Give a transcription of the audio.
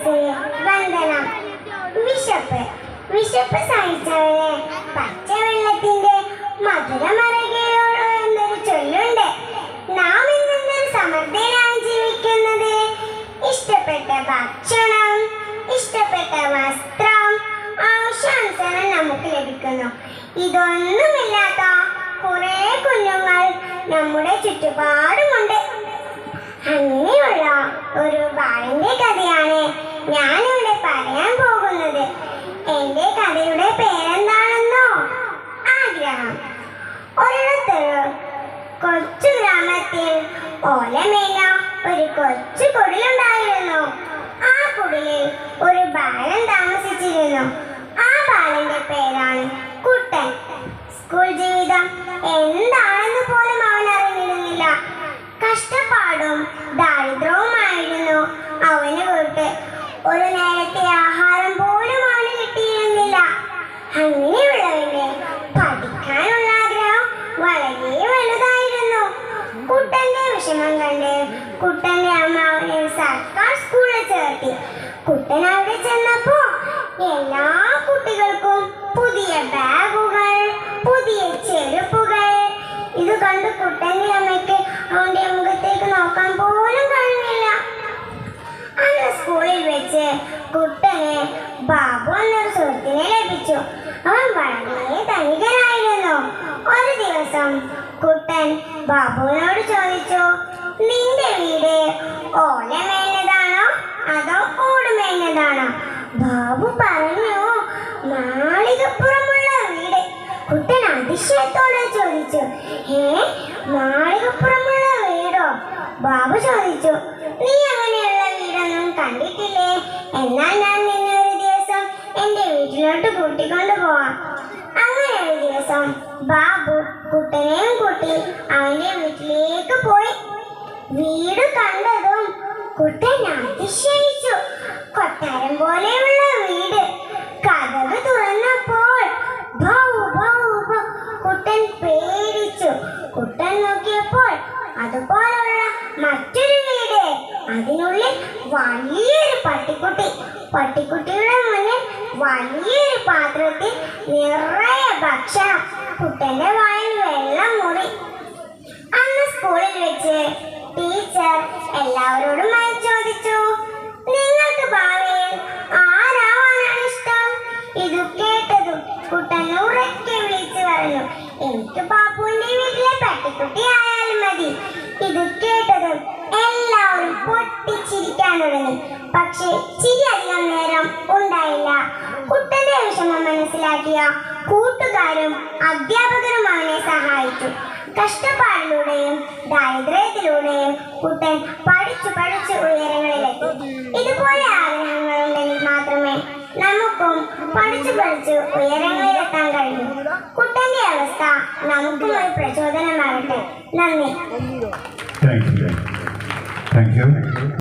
മനസ്സിന് വന്ദനം വിശപ്പ്. വിശപ്പ് സഹിച്ചവന് പച്ചവെള്ളത്തിന്റെ മധുരമറകയുള്ളൂ എന്നൊരു ചൊല്ലുണ്ട്. നാം ഇന്നും സമൃദ്ധനായി ജീവിക്കുന്നത്? ഇഷ്ടപ്പെട്ട ഭക്ഷണം ഇഷ്ടപ്പെട്ട വസ്ത്രം ആവശ്യാനുസരണം നമുക്ക് ലഭിക്കുന്നു. ഇതൊന്നുമില്ലാത്ത കുറെ കുഞ്ഞുങ്ങൾ നമ്മുടെ ചുറ്റുപാടുമുണ്ട് കൊച്ചു ഗ്രാമത്തിൽ ഓലമേല ഒരു കൊച്ചു കുടിലുണ്ടായിരുന്നു. ആ കുടിലിൽ ഒരു ബാലൻ താമസിച്ചിരുന്നു. ആ ബാലന്റെ പേരാണ് കുട്ടൻ. സ്കൂൾ ജീവിതം എന്താണെന്ന് പോലും അവൻ അറിഞ്ഞിരുന്നില്ല. കഷ്ടപ്പാടും ദാരിദ്ര്യവുമായിരുന്നു അവന് വീട്ട് ഒരു നേരത്തെ ആഹാരം പോലും അവന് കിട്ടിയിരുന്നില്ല. അങ്ങനെയുള്ളവന് പഠിക്കാനുള്ള ആഗ്രഹം വളരെ വലുതായിരുന്നു കുട്ടന്റെ വിഷമം കണ്ട്. കുട്ടന്റെ അമ്മ അവനെ സർക്കാർ സ്കൂളിൽ ചേർത്തി. കുട്ടൻ അവിടെ ചെന്നപ്പോ എല്ലാ കുട്ടികൾക്കും പുതിയ ബാഗുകൾ പുതിയ ചെരുപ്പുകൾ. ഇത് കണ്ട് കുട്ടന്റെ അമ്മയ്ക്ക് അവന്റെ മുഖത്തേക്ക് നോക്കാൻ പോലും കഴിഞ്ഞില്ല. അന്ന് സ്കൂളിൽ വെച്ച് കുട്ടന് ബാബു എന്നൊരു സുഹൃത്തിനെ ലഭിച്ചു. അവൻ വളരെ ധനികനായിരുന്നു ഒരു ദിവസം കുട്ടൻ ബാബുവിനോട് ചോദിച്ചു നിന്റെ വീട് ഓല മേഞ്ഞതാണോ അതോ ഓട് മേഞ്ഞതാണോ? ബാബു പറഞ്ഞു മാളികപ്പുറമുള്ള വീട്. കുട്ടൻ അതിശയത്തോടെ ചോദിച്ചു ഏ മാളികപ്പുറമുള്ള വീടോ? ബാബു ചോദിച്ചു നീ അങ്ങനെയുള്ള വീടൊന്നും കണ്ടിട്ടില്ലേ? എന്നാൽ ഞാൻ നിന്നെ ഒരു ദിവസം എന്റെ വീട്ടിലോട്ട് കൂട്ടിക്കൊണ്ടു പോവാം. ദിവസം ബാബു കുട്ടനെയും കൂട്ടി അവന്റെ വീട്ടിലേക്ക് പോയി. വീട് കണ്ടതും കുട്ടൻ അതിശയിച്ചു. കൊട്ടാരം പോലെയുള്ള വീട്. കഥവ് തുറന്നപ്പോൾ. കുട്ടൻ പേടിച്ചു. കുട്ടൻ നോക്കിയപ്പോൾ അതുപോലുള്ള മറ്റൊരു വീട്. അതിനുള്ളിൽ വലിയൊരു പട്ടിക്കുട്ടി. പട്ടിക്കുട്ടിയുടെ വലിയൊരു പാത്രത്തിൽ നിറയെ ഭക്ഷണം. കുട്ടന്റെ വായിൽ വെള്ളം മുറി അന്ന് സ്കൂളിൽ വെച്ച് ടീച്ചർ എല്ലാവരോടുമായി ചോദിച്ചു നിങ്ങൾക്ക് ഭാവിയിൽ ആരാവാനാണ് ഇഷ്ടം? ഇത് കേട്ടതും കുട്ടൻ ഉറക്കെ വിളിച്ചു പറഞ്ഞു എനിക്ക് പാപ്പുവിന്റെ വീട്ടിലെ പട്ടിക്കുട്ടി ആയാലും മതി. ഇത് പൊട്ടിച്ചിരിക്കാൻ പക്ഷെ പക്ഷേ ചിരി അധികം നേരം ഉണ്ടായില്ല. കുട്ടന്റെ വിഷമം മനസ്സിലാക്കിയ കൂട്ടുകാരും അധ്യാപകരും അവനെ സഹായിച്ചു. കഷ്ടപ്പാടിലൂടെയും ദാരിദ്ര്യത്തിലൂടെയും കുട്ടൻ പഠിച്ചു പഠിച്ചു ഉയരങ്ങളിലെത്തി. ഇതുപോലെ ആഗ്രഹങ്ങളുണ്ടെങ്കിൽ മാത്രമേ നമുക്കും പഠിച്ചു പഠിച്ചു ഉയരങ്ങളിലെത്താൻ കഴിയൂ കുട്ടന്റെ അവസ്ഥ നമുക്കും ഒരു പ്രചോദനമാകട്ടെ. നന്ദി. Thank you. Thank U